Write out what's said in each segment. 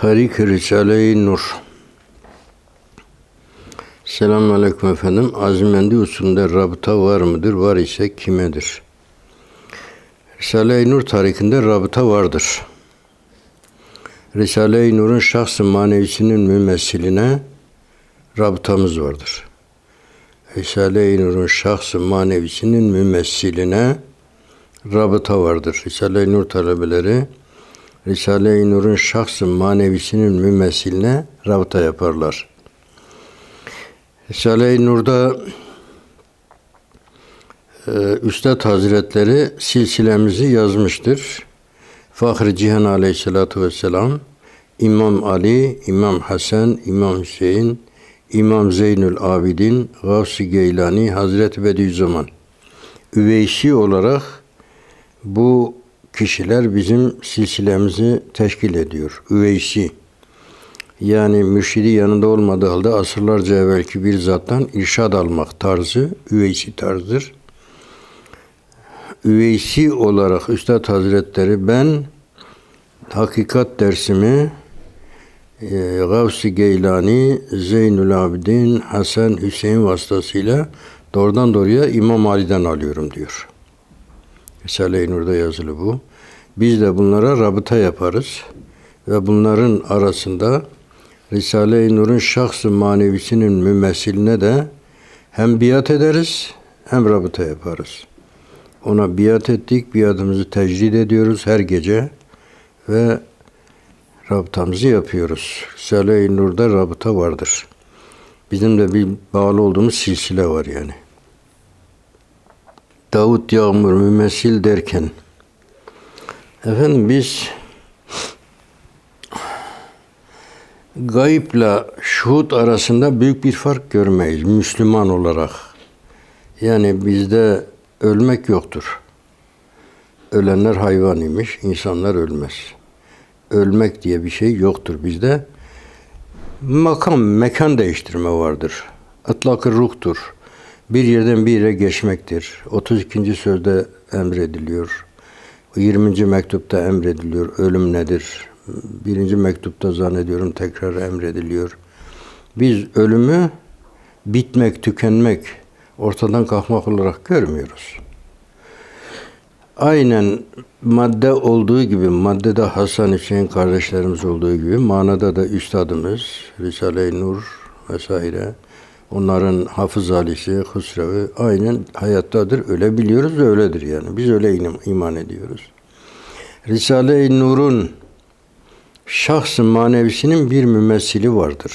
Tarik Risale-i Nur Selamun Aleyküm efendim. Azimendi usulünde rabıta var mıdır? Var ise kimedir? Risale-i Nur tarikinde rabıta vardır. Risale-i Nur'un şahs-ı manevisinin mümessiline rabıtamız vardır. Risale-i Nur'un şahs-ı manevisinin mümessiline rabıta vardır. Risale-i Nur talebeleri Risale-i Nur'un şahs-ı manevisinin mümessiline rabıta yaparlar. Risale-i Nur'da e, Üstad Hazretleri silsilemizi yazmıştır. Fahri Cihan Aleyhisselatü Vesselam, İmam Ali, İmam Hasan, İmam Hüseyin, İmam Zeynül Abidin, Gavs-ı Geylani, Hazreti Bediüzzaman. Üveysi olarak bu kişiler bizim silsilemizi teşkil ediyor. Üveysi. Yani mürşidi yanında olmadığı halde asırlarca evvelki bir zattan irşad almak tarzı üveysi tarzıdır. Üveysi olarak Üstad Hazretleri ben hakikat dersimi e, Gavs-ı Geylani, Zeynül Abidin, Hasan Hüseyin vasıtasıyla doğrudan doğruya İmam Ali'den alıyorum diyor. Risale-i Nur'da yazılı bu. Biz de bunlara rabıta yaparız ve bunların arasında Risale-i Nur'un şahs-ı manevisinin mümessiline de hem biat ederiz hem rabıta yaparız. Ona biat ettik, biatımızı tecrid ediyoruz her gece ve rabıtamızı yapıyoruz. Risale-i Nur'da rabıta vardır. Bizim de bir bağlı olduğumuz silsile var yani. Davut Yağmur mümessil derken efendim biz gayipla şuhut arasında büyük bir fark görmeyiz Müslüman olarak. Yani bizde ölmek yoktur. Ölenler hayvan imiş, insanlar ölmez. Ölmek diye bir şey yoktur bizde. Makam, mekan değiştirme vardır. Itlak-ı ruhtur. Bir yerden bir yere geçmektir. 32. sözde emrediliyor. 20. mektupta emrediliyor. Ölüm nedir? Birinci mektupta zannediyorum tekrar emrediliyor. Biz ölümü bitmek, tükenmek, ortadan kalkmak olarak görmüyoruz. Aynen madde olduğu gibi, maddede Hasan Hüseyin kardeşlerimiz olduğu gibi, manada da üstadımız, Risale-i Nur vesaire, onların Hafız Ali'si, Husrevi aynen hayattadır. Öyle biliyoruz ve öyledir yani. Biz öyle iman ediyoruz. Risale-i Nur'un şahs manevisinin bir mümessili vardır.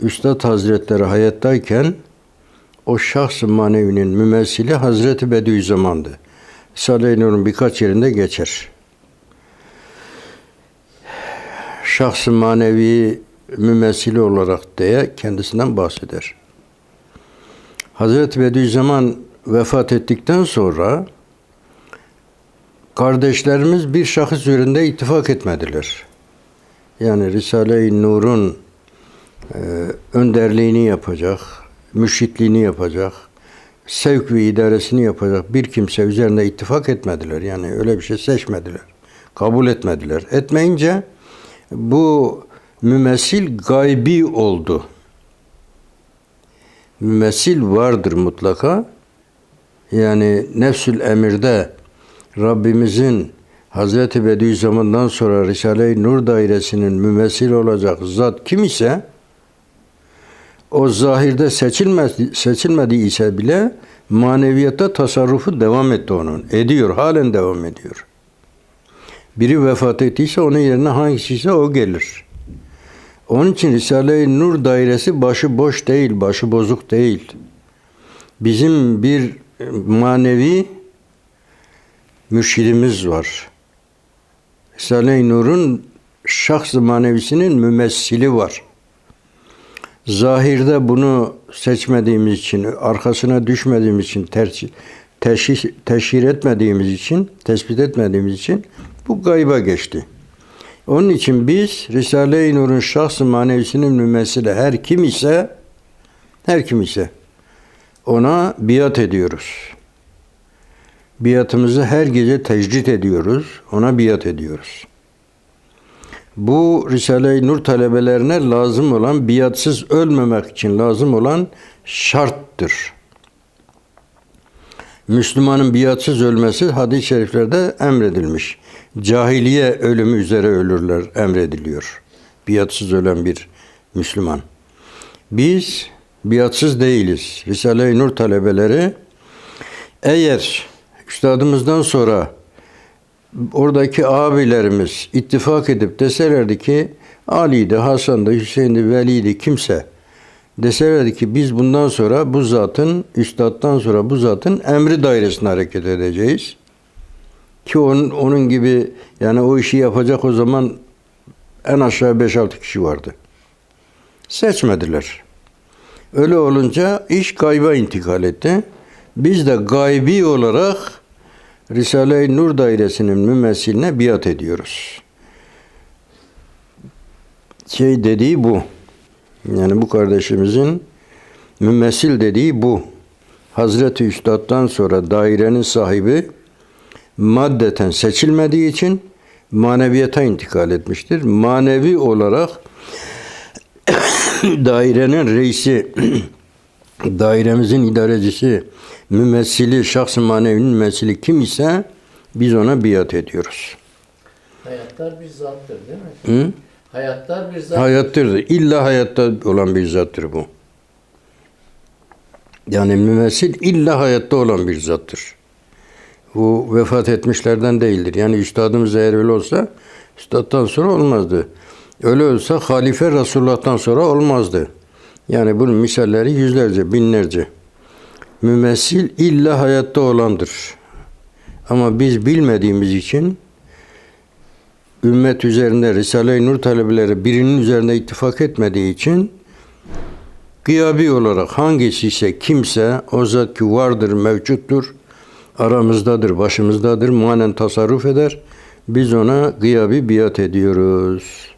Üstad Hazretleri hayattayken o şahs manevinin mümessili Hazreti Bediüzzaman'dı. Risale-i Nur'un birkaç yerinde geçer. Şahs manevi mümessili olarak diye kendisinden bahseder. Hazreti Bediüzzaman vefat ettikten sonra kardeşlerimiz bir şahıs üzerinde ittifak etmediler. Yani Risale-i Nur'un e, önderliğini yapacak, müşritliğini yapacak, sevk ve idaresini yapacak bir kimse üzerinde ittifak etmediler. Yani öyle bir şey seçmediler. Kabul etmediler. Etmeyince bu mümessil gaybi oldu. Mümessil vardır mutlaka. Yani nefsül emirde Rabbimizin Hazreti Bediüzzaman'dan sonra Risale-i Nur dairesinin mümessil olacak zat kim ise o zahirde seçilmedi, seçilmedi ise bile maneviyatta tasarrufu devam etti onun. Ediyor, halen devam ediyor. Biri vefat ettiyse onun yerine hangisi ise o gelir. Onun için Risale-i Nur dairesi başı boş değil, başı bozuk değil. Bizim bir manevi mürşidimiz var. Risale-i Nur'un şahs manevisinin mümessili var. Zahirde bunu seçmediğimiz için, arkasına düşmediğimiz için, tercih, teşhir, etmediğimiz için, tespit etmediğimiz için bu gayba geçti. Onun için biz Risale-i Nur'un şahs-ı manevisinin mümessili her kim ise her kim ise ona biat ediyoruz. Biatımızı her gece tecrit ediyoruz. Ona biat ediyoruz. Bu Risale-i Nur talebelerine lazım olan, biatsız ölmemek için lazım olan şarttır. Müslümanın biatsız ölmesi hadis-i şeriflerde emredilmiş. Cahiliye ölümü üzere ölürler emrediliyor. Biatsız ölen bir Müslüman. Biz biatsız değiliz. Risale-i Nur talebeleri eğer üstadımızdan sonra oradaki abilerimiz ittifak edip deselerdi ki Ali'di, Hasan'dı, Hüseyin'di, Veli'ydi kimse deselerdi ki biz bundan sonra bu zatın, üstaddan sonra bu zatın emri dairesinde hareket edeceğiz. Ki onun, onun gibi yani o işi yapacak o zaman en aşağı 5-6 kişi vardı. Seçmediler. Öyle olunca iş gayba intikal etti. Biz de gaybi olarak Risale-i Nur dairesinin mümessiline biat ediyoruz. Şey dediği bu. Yani bu kardeşimizin mümessil dediği bu. Hazreti Üstad'dan sonra dairenin sahibi maddeten seçilmediği için maneviyata intikal etmiştir. Manevi olarak dairenin reisi, dairemizin idarecisi, mümessili, şahs-ı manevinin mümessili kim ise biz ona biat ediyoruz. Hayatlar bir zattır değil mi? Hı? Hayatlar bir zat. Hayattır. İlla hayatta olan bir zattır bu. Yani mümessil illa hayatta olan bir zattır. Bu vefat etmişlerden değildir. Yani üstadımız eğer öyle olsa üstaddan sonra olmazdı. Öyle olsa halife Resulullah'tan sonra olmazdı. Yani bunun misalleri yüzlerce, binlerce. Mümessil illa hayatta olandır. Ama biz bilmediğimiz için ümmet üzerinde Risale-i Nur talebeleri birinin üzerinde ittifak etmediği için gıyabi olarak hangisi ise kimse o zat ki vardır, mevcuttur, aramızdadır, başımızdadır, manen tasarruf eder. Biz ona gıyabi biat ediyoruz.